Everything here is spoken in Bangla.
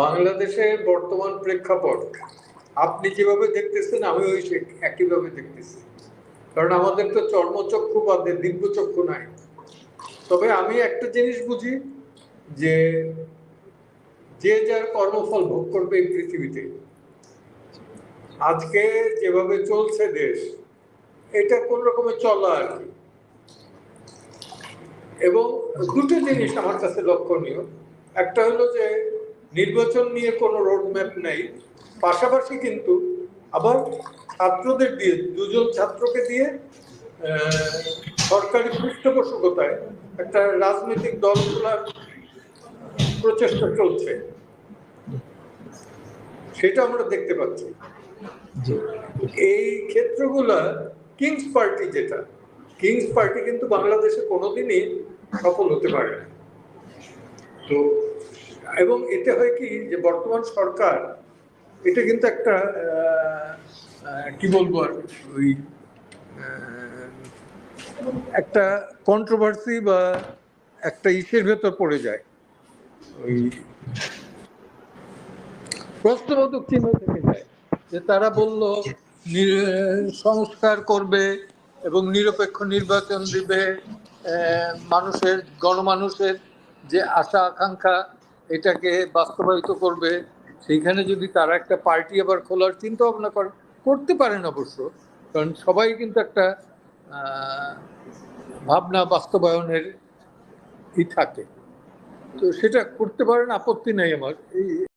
বাংলাদেশের বর্তমান প্রেক্ষাপট, আপনি যেভাবে দেখতেছেন আমি ওই একইভাবে দেখতেছি। কারণ আমাদের তো চর্মচক্ষু বা দিব্যচক্ষু নাই। তবে আমি একটা জিনিস বুঝি, যে যে যার কর্মফল ভোগ করবে এই পৃথিবীতে, আজকে যেভাবে চলছে দেশ, এটা কোন রকমের চলা আর কি। এবং দুটো জিনিস আমার কাছে লক্ষণীয়। একটা হলো যে নির্বাচন নিয়ে কোনো রোডম্যাপ নেই। পাশাপাশি কিন্তু আবার ছাত্রদের দিয়ে দুজন ছাত্রকে দিয়ে সরকারি পৃষ্ঠপোষকতায় একটা রাজনৈতিক দল খোলার প্রচেষ্টা চলছে। সেটা আমরা দেখতে পাচ্ছি। এই ক্ষেত্রগুলা কিংস পার্টি যেটা কিংস পার্টি কিন্তু বাংলাদেশে কোনোদিনই সফল হতে পারে না। তো এবং এতে হয় কি যে বর্তমান সরকার, এটা কিন্তু একটা কি বলব আর, ওই একটা কন্ট্রোভার্সি বা একটা ইসের ভেতর পড়ে যায়। ওই প্রশ্নবোধক চিহ্ন থেকে যায় যে তারা বলল সংস্কার করবে এবং নিরপেক্ষ নির্বাচন দিবে মানুষের, গণমানুষের যে আশা, আকাঙ্ক্ষা এটাকে বাস্তবায়িত করবে, সেইখানে যদি তারা একটা পার্টি আবার খোলার চিন্তা ভাবনা করে, করতে পারেন অবশ্য। কারণ সবাই কিন্তু একটা ভাবনা বাস্তবায়নের ই থাকে। তো সেটা করতে পারেন আপত্তি নেই আমার। এই